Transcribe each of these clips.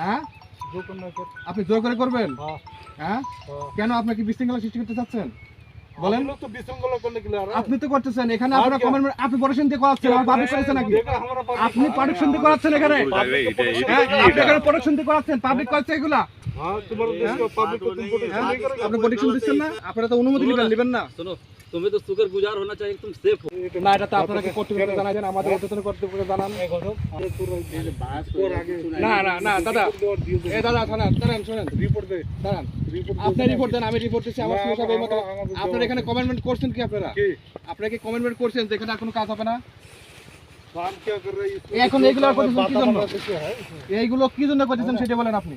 হ্যাঁ? আপনি জোর করে করবেন? হ্যাঁ? বিশৃঙ্খলা সৃষ্টি করতে চাচ্ছেন? তো করতেছেন। এখানে আপনারা আপনি দিয়ে করাচ্ছেন পাবলিক নাকি? আপনি দিয়ে করাচ্ছেন এখানে। এখানে হ্যাঁ, দিয়ে করাচ্ছেন? পাবলিক এগুলা। আপনি না? আপনারা তো অনুমতি নেবেন নেবেন না। তুমি তো সুখের গুজার হোনা চাই তুমি সেফ হো না এটা তো আপনারা কি কর্তৃপক্ষ জানাই আমাদের অধ্যতন কর্তৃপক্ষ জানান না না না দাদা এই দাদা শোনান দাঁড়ান শোনেন রিপোর্ট দে দাঁড়ান আপনি রিপোর্ট দেন আমি রিপোর্ট দিচ্ছি আমার সমস্যা এই মতো আপনারা এখানে কমেন্টমেন্ট করছেন কি আপনারা আপনারা কি কমেন্টমেন্ট করছেন যে আর কোনো কাজ হবে না এখন এইগুলো এইগুলো কি জন্য করতেছেন সেটা বলেন আপনি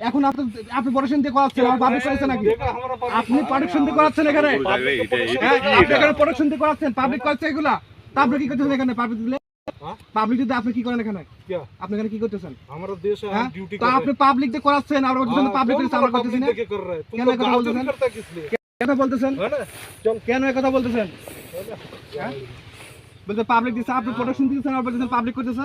এখন আপনি আপনি প্রোডাকশন দিয়ে করাচ্ছেন আমার পাবলিক করেছেন নাকি? আপনি প্রোডাকশন দিয়ে করাচ্ছেন এখানে? হ্যাঁ, এখানে প্রোডাকশন দিয়ে করাচ্ছেন পাবলিক করাচ্ছে এগুলা। তারপরে কি করতেছেন এখানে? পাবলিক দিলে? পাবলিক আপনি করতেছেন? হ্যাঁ? পাবলিক করাচ্ছেন আর কেন বলতেছেন? কেন বলতেছেন? কথা বলতেছেন? হ্যাঁ? বলতে পাবলিক আপনি প্রোডাকশন পাবলিক করতেছে।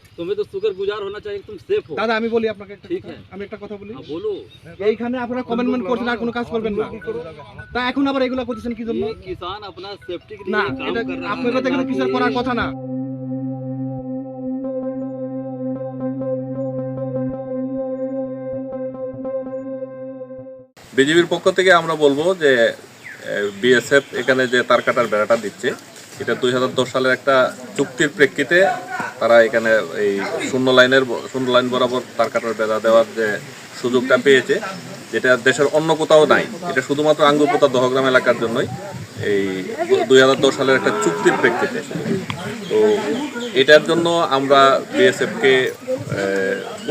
তুমি তো সুখের গুজার হোনা চাই তুমি সেফ হো দাদা আমি বলি আপনাকে একটা ঠিক আমি একটা কথা বলি। বলো এইখানে আপনারা কমেন্টমেন্ট করছেন আর কোনো কাজ করবেন না। তা এখন আবার এগুলা করতেছেন কি জন্য? কিষান আপনার সেফটি কে না এটা আপনার কথা কিন্তু কিষান করার কথা না। বিজেপির পক্ষ থেকে আমরা বলব যে বিএসএফ এখানে যে তার কাটার বেড়াটা দিচ্ছে এটা দুই হাজার দশ সালের একটা চুক্তির প্রেক্ষিতে তারা এখানে এই শূন্য লাইনের শূন্য লাইন বরাবর তার কাটার বেড়া দেওয়ার যে সুযোগটা পেয়েছে, যেটা দেশের অন্য কোথাও নাই। এটা শুধুমাত্র আঙ্গুরপোতা দহগ্রাম এলাকার জন্যই এই দুই হাজার দশ সালের একটা চুক্তির প্রেক্ষিতে। তো এটার জন্য আমরা বিএসএফকে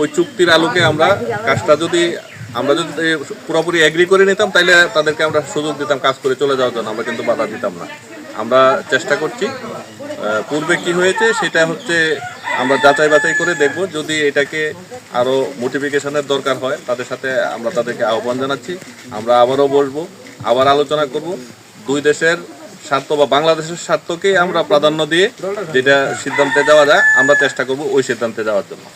ওই চুক্তির আলোকে আমরা কাজটা যদি আমরা যদি পুরোপুরি এগ্রি করে নিতাম তাহলে তাদেরকে আমরা সুযোগ দিতাম কাজ করে চলে যাওয়ার জন্য। আমরা কিন্তু বাধা দিতাম না। আমরা চেষ্টা করছি। পূর্বে কি হয়েছে সেটা হচ্ছে আমরা যাচাই বাছাই করে দেখব। যদি এটাকে আরও মোটিফিকেশনের দরকার হয়, তাদের সাথে আমরা তাদেরকে আহ্বান জানাচ্ছি। আমরা আবারও বসবো আবার আলোচনা করব। দুই দেশের স্বার্থ বা বাংলাদেশের স্বার্থকেই আমরা প্রাধান্য দিয়ে যেটা সিদ্ধান্তে যাওয়া যায়, আমরা চেষ্টা করব ওই সিদ্ধান্তে যাওয়ার জন্য।